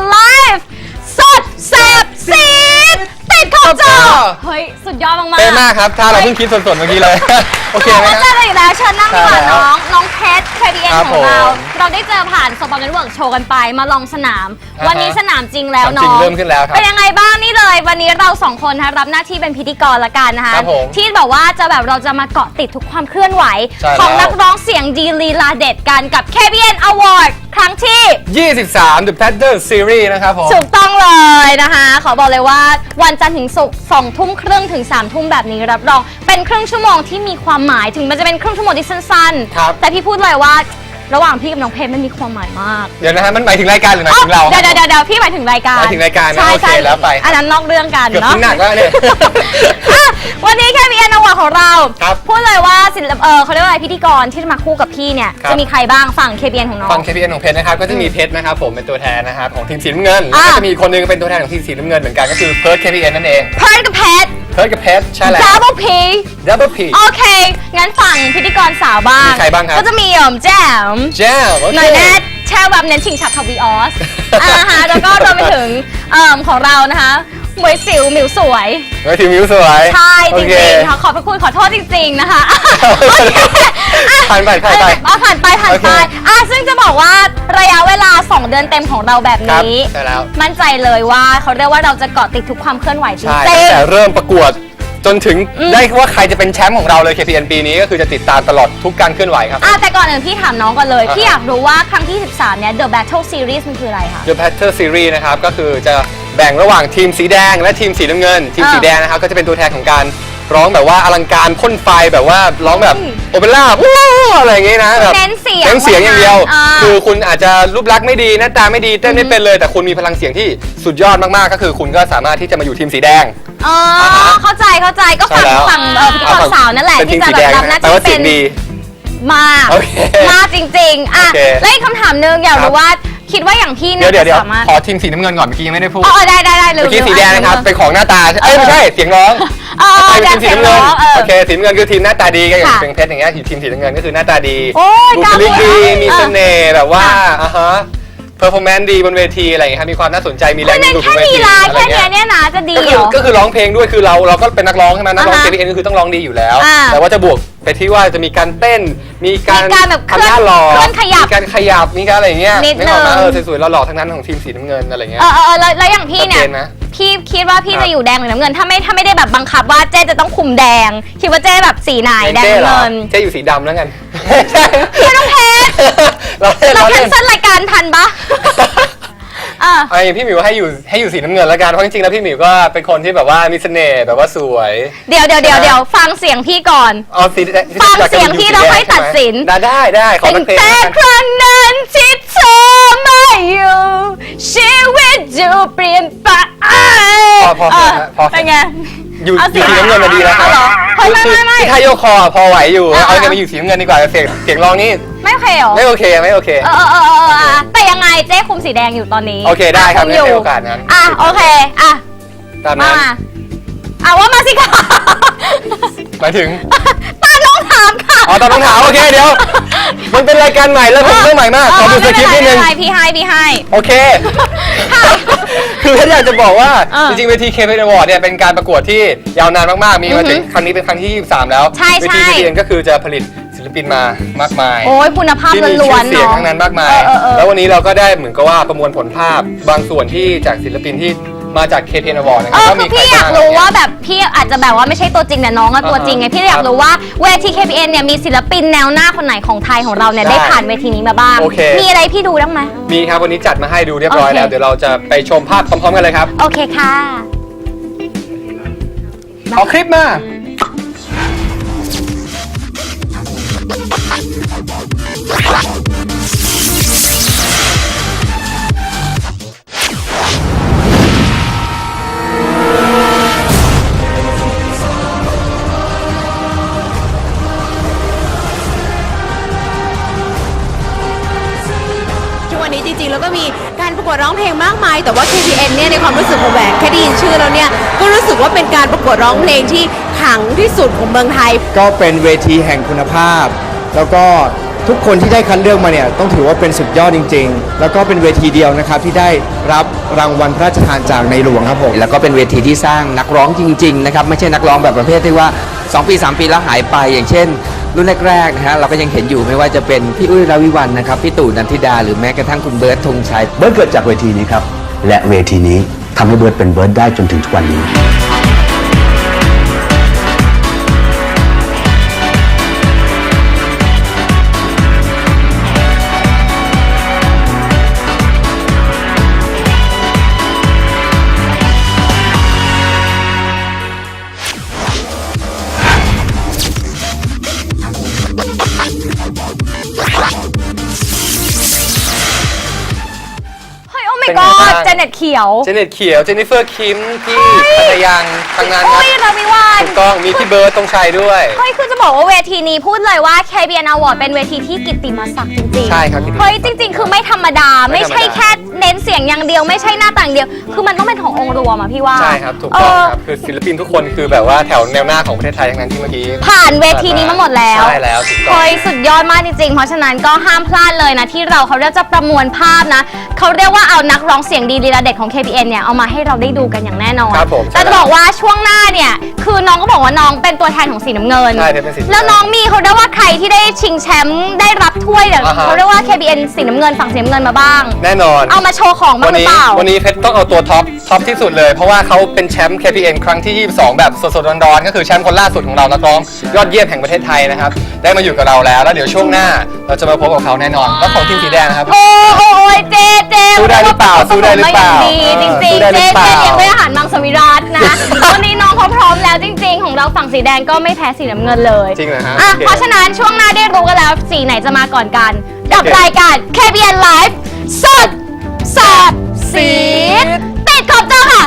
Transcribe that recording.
KBN Live สดแสบซีดติดขอบจอเฮ้ย สุดยอดมากๆเป๊ะมากครับถ้าเราเพิ่งคิดสดๆเมื่อกี้เลย โอเคไหมเราคเจรัอบกันอีกแล้วเชิญนั่งดีกว่าใช่แล้วน้อง น้องเพชร KBN ครับของเรา ผมเราได้เจอผ่านสปอร์ตเน็ตเวิร์กโชว์กันไปมาลองสนาม อ่าฮะวันนี้สนามจริงแล้วสนามจริน้งองเริ่มขึ้นแล้วครับเป็นยังไงบ้างนี่เลย วันนี้เราสองคนนะคะรับหน้าที่เป็นพิธีกรละกันนะคะครับผมที่แบบว่าจะแบบเราจะมาเกาะติดทุกความเคลื่อนไหว ใช่ของแล้วนักร้องเสียงดีลีลาเด็ดกันกับ KBN Award ครั้งที่ 23 The Pattern Series นะครับผม ถูกต้องเลยนะคะ ขอบอกเลยว่าวันจันทร์ถึงศุกร์สองทุ่มครึ่งถึง3ามทุ่มแบบนี้รับรอง เป็นครึ่งชั่วโมงที่มีความหมายถึงมันจะเป็นครึ่งชั่วโมงที่สั้นครับ ๆ แต่พี่พูดเลยว่า ระหว่างพี่กับน้องเพชรมันมีความหมายมากเดี๋ยวนะฮะมันหมายถึงรายการหรือหมายถึงเราเดี๋ยวเดี๋ยวเดี๋ยวพี่หมายถึงรายการหมายถึงรายการนะใช่โอเคใช่แล้วไปอันนั้นนอกเรื่องกันเกือบเนาะ ทิ้งหนักแล้วเนี่ย อะวันนี้แค่มีแอนอวอร์ของเรา ครับพูดเลยว่าศิลปเออเขาเรียกว่าอะไรพิธีกรที่จะมาคู่กับพี่เนี่ย ครับ จะมีใครบ้างฝั่ง KBN ของน้องฟัง KPN ของเพชรนะครับก็จะมีเพชรนะครับผมเป็นตัวแทนนะครับของทีมสีน้ำเงินอ่าแล้วก็จะมีอีกคนนึงเป็นตัวแทนของทีมสีน้ำเงินเหมือนกันก็คือเพิร์ด KPN นั่นเอง เพิร์ดกับเพชร เพิร์ดกับเพชรใช่แล้ว Double P Double P โอเค งั้นฝั่งพิธีกรสาวบ้าง มีใครบ้างครับ ก็จะมีเอ่อมแจ่มแจ้วโอเค หน่อยแน่แช่แบบเน้นชิงฉับกับวีออส อ่าฮะแล้วก็รวมไปถึงเอ่อของเรานะคะ หมวยสิวหมิวสวย เฮ้ยทีมมิวสวย ใช่จโอริเคงๆค่ะขอบพระคุณขอโทษจริง ๆนะคะผ่านไปผ่านไปอะผ่านไปผ่านโอไปเค อะซึ่งจะบอกว่าระยะเวลา 2 เดือนเต็มของเราแบบครับนี้ ใช่แล้ว มั่นใจเลยว่าเขาเรียกว่าเราจะเกาะติดทุกความเคลื่อนไหวจริงใช่ๆ ตั้งแต่เริ่มประกวดจนถึงอืม ได้ว่าใครจะเป็นแชมป์ของเราเลย KPN ปีนี้ก็คือจะติดตามตลอดทุกการเคลื่อนไหวครับ อะแต่ก่อนอื่นพี่ถามน้องก่อนเลย อ่าฮะพี่อยากรู้ว่าครั้งที่ 13 เนี่ย The Battle Series มันคืออะไรคะ The Pattern Series นะครับ ก็คือจะ แบ่งระหว่างทีมสีแดงและทีมสีน้ำเงิน ทีมอ่าสีแดงนะครับก็จะเป็นตัวแทนของการร้องแบบว่าอลังการพ่นไฟแบบว่าร้องแบบอืมโอเปร่าวู้อะไรอย่างงี้นะแบบเน้นเสียงเน้นเสียงอย่างเดียวอ่าคือคุณอาจจะรูปลักษณ์ไม่ดีหน้าตาไม่ดีเต้นไม่เป็นเลย แต่คุณมีพลังเสียงที่สุดยอดมากๆ ก็คือคุณก็สามารถที่จะมาอยู่ทีมสีแดงอ๋ออาฮะเข้าใจเข้าใจก็ฝั่งใช่แล้วฝั่งเอ่อพิธีกรสาวนั่นแหละเป็นทีที่มจะสีแบแดบงรับหน้าแปลที่ว่าเสีเป็ยนงดีมากโอเคมากจริงๆอะโอเคแล้วอีกคำถามหนึงอยากครับรู้ว่า คิดว่าอย่างพี่เนี่เดี๋ยยวเดี๋ยวเดี๋ยวจะสามารถขอทีมสีน้ำเงินก่อนเมื่อกี้ยังไม่ได้พูด อ๋อได้ได้ได้ลืมเมื่อกี้สีแดงนะครับลืมเป็นของหน้าตาเอ้ยไม่ใช่เสียงร้องอ๋อใครเป็นทีมสีน้ำเงินเออ โอเคสีน้ำเงินคือทีมหน้าตาดีก็อย่างค่ะ เป็นเพชรอย่างเงี้ยทีมสีน้ำเงินก็คือหน้าตาดีโอ้ยบุกล้าคลิกพูดีดนะมีเออเสน่ห์แบบว่าค่ะอ่าฮะเพอร์ฟอร์แมนซ์ดีบนเวทีอะไรอย่างเงี้ยครับมีความน่าสนใจมีแรคืองเน้นดึงแค่บนเวลีทีลาอะไรแค่เนี้ยเงี้ยเนี่ยนะจะดีก็เหคืรออ ก็คือร้องเพลงด้วยคือเราเราก็เป็นนักร้องใช่ไหมนักร้องอ่าฮะ KPN ก็คือต้องร้องดีอยู่แล้ว อ่าแต่ว่าจะบวกไปที่ว่าจะมีการเต้น มีการมีการแบบเคลื่อนทำหน้าหล่อเคลื่อนขยับมีการขยับมีการอะไรอย่างเงี้ยนิดกออกมานึงเออสวยๆหล่อๆทั้งนั้นของทีมสีน้ำเงินอะไรเงี้ย เออเออเออแล้วแล้วอย่างพี่เนี่ย ชัดเจนนะพี่คิดว่าพี่ครับจะอยู่แดงหรือน้ำเงิน ถ้าไม่ถ้าไม่ได้แบบบังคับว่าเจ๊จะต้องคุมแดง คิดว่าเจ๊แบบสีไหนแดงเจ๊เหรอเงินเจ๊อยู่สีดำแล้วกันพี่ต้องเพชรเราเล่นเราเราแคเล่นนเซิลรายการทันปะ เออไอ้พี่หมิวให้อยู่ให้อยู่สีน้ำเงินแล้วกันเพราะจริงๆแล้วพี่หมิวก็เป็นคนที่แบบว่ามีเสน่ห์แบบว่าสวยเดี๋ยวเดี๋ยวเดี๋ยวเดี๋ยวฟังเสียงพี่ก่อน เอาสีฟังเสียงพี่แล้วค่อยตัดสิน ได้ได้ได้ขอตั้สังกเพลงแต่แล้วกันครั้งนั้นที่เธอไม่อยู่ ชีวิตดูเปลี่ยนไปพอพอเอพออฮะพอ เป็นไง อยู่เอาอยู่สีน้ำเงินมาดีแล้วคเอารับเหรอเฮ้ยไม่ไม่ไม่คือถ้าโยกคอพอไหวอยู่อ่าเอากันมาอยู่สีน้ำเงินดีกว่าเสียงเสียงร้องนี่ไม่โอเคเหรอไม่โอเคไม่โอเค เออเออเออเอออะแต่ยังไงเจ๊คุมสีแดงอยู่ตอนนี้โอเคได้ครับคุมอยู่งั้นให้โอกาสนั้น อะโอเคอะตามมานั้นมาอะว่ามาสิคะหมายถึงตามน้องถามค่ะอ๋อตอนต้องถามโอเคเดี๋ยว มันเป็นรายการใหม่แล้วผมเรื่องใหม่มากขอดูสคริปต์นิดนึงไม่เป็ไรพี่ให้พี่ให้โอเค คือเพชรอยากจะบอกว่าเออจริงๆเวที KPN Award เนี่ยเป็นการประกวดที่ยาวนานมากๆ มีมาถึงครั้งนี้เป็นครั้งที่ 23 แล้วใช่เวใช่ ที KPN ก็คือจะผลิตศิลปินมามากมาย โอ้ยคุณภาพที่มีล้ชื่วอนๆเสียงเนาะ ทั้งนั้นมากมาย เออเออเออแล้ววันนี้เราก็ได้เหมือนกับว่าประมวลผลภาพบางส่วนที่จากศิลปินที่ มาจาก KPN Award นะคเอรับอว่าคือมีใครพี่อยากบ้างรู้ว่าเนี่ยแบบพี่อาจจะแบบว่าไม่ใช่ตัวจริงแต่น้องอะตัวจริงไงอ่าฮะพี่อยากรู้ว่าเวที KPN เนี่ยมีศิลปินแนวหน้าคนไหนของไทยของเราเนี่ยได้ได้ผ่านเวทีนี้มาบ้างโอเคมีอะไรพี่ดูบ้างไหม มีครับวันนี้จัดมาให้ดูเรียบร้อยโอเคแล้วเดี๋ยวเราจะไปชมภาพพร้อมๆกันเลยครับ โอเคค่ะขอคลิปมาทุ แล้วก็มีการประกวดร้องเพลงมากมาย แต่ว่า KPN เนี่ยในความรู้สึกของแหวนแค่ได้ยินชื่อแล้วเนี่ยก็รู้สึกว่าเป็นการประกวดร้องเพลงที่ขลังที่สุดของเมืองไทย ก็เป็นเวทีแห่งคุณภาพ แล้วก็ทุกคนที่ได้คัดเลือกมาเนี่ยต้องถือว่าเป็นสุดยอดจริง ๆ แล้วก็เป็นเวทีเดียวนะครับที่ได้รับรางวัลพระราชทานจากในหลวงครับผมแล้วก็เป็นเวทีที่สร้างนักร้องจริงๆนะครับไม่ใช่นักร้องแบบประเภทที่ว่า 2 ปี 3 ปีแล้วหายไปอย่างเช่น รุ่นแรกๆนะฮะเราก็ยังเห็นอยู่ไม่ว่าจะเป็นพี่อุ้ยราวิวันนะครับพี่ตู่นันทิดาหรือแม้กระทั่งคุณเบิร์ตธงชัย เบิร์ดเกิดจากเวทีนี้ครับ และเวทีนี้ทำให้เบิร์ดเป็นเบิร์ดได้จนถึงทุกวันนี้ เจเน็ตเขียว เจเน็ตเขียว เจนนิเฟอร์คิมที่พัทยังทางนั้นคอุ้รับยราวิวานถูกต้องมีพี่เบิร์ดตรงชัยด้วย เฮ้ยคือจะบอกว่าเวทีนี้พูดเลยว่า KBN Award เป็นเวทีที่กิตติมศักดิ์จริงๆ ใช่ครับกิตติมศักดิ์ เฮ้ยจริง ๆ คือไม่ธรรมดาไม่ไม่ธรรมดา ใช่แค่เน้นเสียงอย่างเดียวไม่ใช่หน้าต่างเดียว คือมันต้องเป็นขององค์รวมอะพี่ว่าใช่ครับ ถูกต้องครับคือศิลปินทุกคนคือแบบว่าแถวแนวหน้าของประเทศไทยทั้งนั้นที่เมื่อกี้ผ่านเวทีนี้มาหมดแล้ว ใช่แล้วถูกต้อง เฮ้ยสุดยอดมากจริงๆ เพราะฉะนั้นก็ห้ามพลาดเลยนะ ที่เราเขาเรียกจะประมวลภาพนะ เขาเรียกว่าเอานักร้องเสียงดีลีลาเด็ดของ KPN เนี่ยเอามาให้เราได้ดูกันอย่างแน่นอน ครับผมแต่จะบอกว่าช่วงหน้าเนี่ยคือน้องก็บอกว่าน้องเป็นตัวแทนของสีน้ำเงิน ใช่เป็นสีน้ำเงินแล้วน้องมีเขาเรียกว่าใครที่ได้ชิงแชมป์ได้รับถ้วยเนี่ยอ่าฮะ เขาเรียกว่า KPN สีน้ำเงินฝั่งสีน้ำเงินมาบ้าง แน่นอน เอามาโชว์ของบ้าวังหรือนี้เปล่า วันนี้เพชรต้องเอาตัวท็อปท็อปที่สุดเลย เพราะว่าเขาเป็นแชมป์ KPN ครั้งที่ 22 แบบสดๆร้อนๆก็คือแชมป์คนล่าสุดของเรานักร้องยอดเยี่ยมแห่งประเทศไทยนะครับ ได้มาอยู่กับเราแล้ว แล้วเดี๋ยวช่วงหน้าเราจะมาพบกับเขาแน่นอน แล้วของทีมสีแดงนะครับ โอ้โอ้ยเจเจสู้ได้หรือเปล่าสู้ได้หรือเปล่าาดีจริงๆ เจ๊เจ๊เลี้งด้วอาหารมังสวิรัตนะ วันนี้น้องเขาพร้อมแล้วจริง ๆ ของเราฝั่งสีแดงก็ไม่แพ้สีน้ำเงินเลยจริงเหรอฮะอะเพราะฉะนั้นช่วงหน้าได้รู้กันแล้วสีไหนจะมาก่อนกัน กับรายการ KBN Live สดสดสีติดขอบจอค่ะ